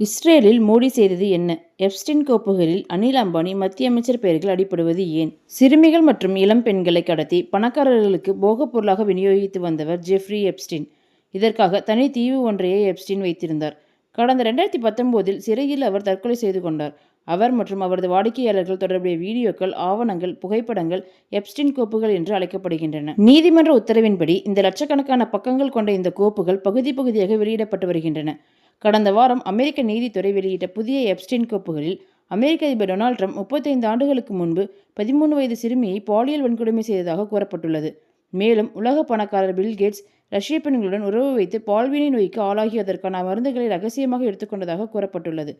இஸ்ரேலில் மோடி செய்தது என்ன? எப்ஸ்டின் கோப்புகளில் அனில் அம்பானி மத்திய அமைச்சர் பெயர்கள் அடிப்படுவது ஏன்? சிறுமிகள் மற்றும் இளம் பெண்களை கடத்தி பணக்காரர்களுக்கு போகப் பொருளாக விநியோகித்து வந்தவர் ஜெஃப்ரி எப்ஸ்டின். இதற்காக தனி தீவு ஒன்றையே எப்ஸ்டின் வைத்திருந்தார். கடந்த ரெண்டாயிரத்தி பத்தொன்பதில் சிறையில் அவர் தற்கொலை செய்து கொண்டார். அவர் மற்றும் அவரது வாடிக்கையாளர்கள் தொடர்புடைய வீடியோக்கள் ஆவணங்கள் புகைப்படங்கள் எப்ஸ்டின் கோப்புகள் என்று அழைக்கப்படுகின்றன. நீதிமன்ற உத்தரவின்படி இந்த லட்சக்கணக்கான பக்கங்கள் கொண்ட இந்த கோப்புகள் பகுதி பகுதியாக வெளியிடப்பட்டு வருகின்றன. கடந்த வாரம் அமெரிக்க நீதித்துறை வெளியிட்ட புதிய எப்ஸ்டின் கோப்புகளில் அமெரிக்க அதிபர் டொனால்ட் ட்ரம்ப் முப்பத்தைந்து ஆண்டுகளுக்கு முன்பு பதிமூணு வயது சிறுமியை பாலியல் வன்கொடுமை செய்ததாக கூறப்பட்டுள்ளது. மேலும் உலக பணக்காரர் பில் கேட்ஸ் ரஷ்ய பெண்களுடன் உறவு வைத்து பால்வினை நோய்க்கு ஆளாகியதற்கான மருந்துகளை ரகசியமாக எடுத்துக்கொண்டதாக கூறப்பட்டுள்ளது.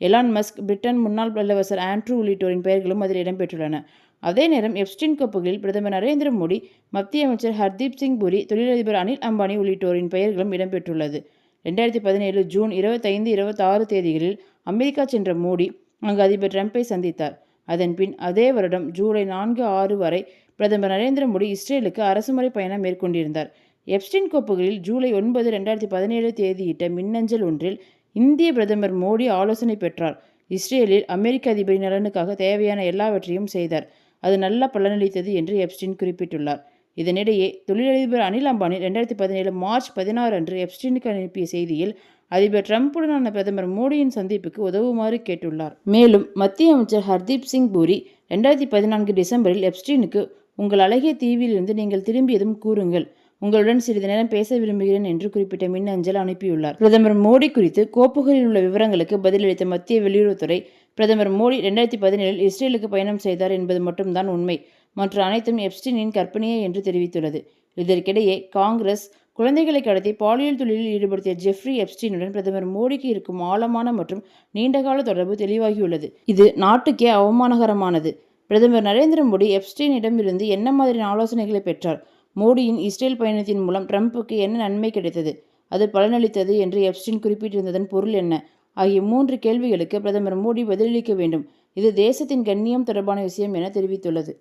எலான் மஸ்க் பிரிட்டன் முன்னாள் இளவரசர் ஆண்ட்ரூ உள்ளிட்டோரின் பெயர்களும் அதில் இடம்பெற்றுள்ளன. அதே நேரம் எப்ஸ்டின் கோப்புகளில் பிரதமர் நரேந்திர மோடி மத்திய அமைச்சர் ஹர்தீப் சிங் புரி தொழிலதிபர் அனில் அம்பானி உள்ளிட்டோரின் பெயர்களும் இடம்பெற்றுள்ளது. ரெண்டாயிரத்தி பதினேழு ஜூன் இருபத்தைந்து இருபத்தாறு தேதிகளில் அமெரிக்கா சென்ற மோடி அங்கு அதிபர் ட்ரம்ப்பை சந்தித்தார். அதன்பின் அதே வருடம் ஜூலை நான்கு ஆறு வரை பிரதமர் நரேந்திர மோடி இஸ்ரேலுக்கு அரசுமுறை பயணம் மேற்கொண்டிருந்தார். எப்ஸ்டின் கோப்புகளில் ஜூலை ஒன்பது ரெண்டாயிரத்தி பதினேழு தேதியிட்ட மின்னஞ்சல் ஒன்றில் இந்திய பிரதமர் மோடி ஆலோசனை பெற்றார். இஸ்ரேலில் அமெரிக்க அதிபரின் நலனுக்காக தேவையான எல்லாவற்றையும் செய்தார். அது நல்ல பலனளித்தது என்று எப்ஸ்டின் குறிப்பிட்டுள்ளார். இதனிடையே தொழிலதிபர் அனில் அம்பானி ரெண்டாயிரத்தி பதினேழு மார்ச் பதினாறு அன்று எப்ஸ்டினுக்கு அனுப்பிய செய்தியில் அதிபர் ட்ரம்புடனான பிரதமர் மோடியின் சந்திப்புக்கு உதவுமாறு கேட்டுள்ளார். மேலும் மத்திய அமைச்சர் ஹர்தீப் சிங் பூரி ரெண்டாயிரத்தி பதினான்கு டிசம்பரில் எப்ஸ்டீனுக்கு உங்கள் அழகிய தீவிலிருந்து நீங்கள் திரும்பியதும் கூறுங்கள். உங்களுடன் சிறிது நேரம் பேச விரும்புகிறேன் என்று குறிப்பிட்ட மின்னஞ்சல் அனுப்பியுள்ளார். பிரதமர் மோடி குறித்து கோப்புகளில் உள்ள விவரங்களுக்கு பதிலளித்த மத்திய வெளியுறவுத்துறை பிரதமர் மோடி ரெண்டாயிரத்தி பதினேழில் இஸ்ரேலுக்கு பயணம் செய்தார் என்பது மட்டும்தான் உண்மை. மற்ற அனைத்தும் எப்ஸ்டினின் கற்பனையே என்று தெரிவித்துள்ளது. இதற்கிடையே காங்கிரஸ் குழந்தைகளை கடத்தி பாலியல் தொழிலில் ஈடுபடுத்திய ஜெஃப்ரி எப்ஸ்டீனுடன் பிரதமர் மோடிக்கு இருக்கும் ஆழமான மற்றும் நீண்டகால தொடர்பு தெளிவாகியுள்ளது. இது நாட்டுக்கே அவமானகரமானது. பிரதமர் நரேந்திர மோடி எப்ஸ்டீனிடமிருந்து என்ன மாதிரியான ஆலோசனைகளை பெற்றார்? மோடியின் இஸ்ரேல் பயணத்தின் மூலம் ட்ரம்புக்கு என்ன நன்மை கிடைத்தது? அது பலனளித்தது என்று எப்ஸ்டின் குறிப்பிட்டிருந்ததன் பொருள் என்ன? ஆகிய மூன்று கேள்விகளுக்கு பிரதமர் மோடி பதிலளிக்க வேண்டும். இது தேசத்தின் கண்ணியம் தொடர்பான விஷயம் என தெரிவித்துள்ளது.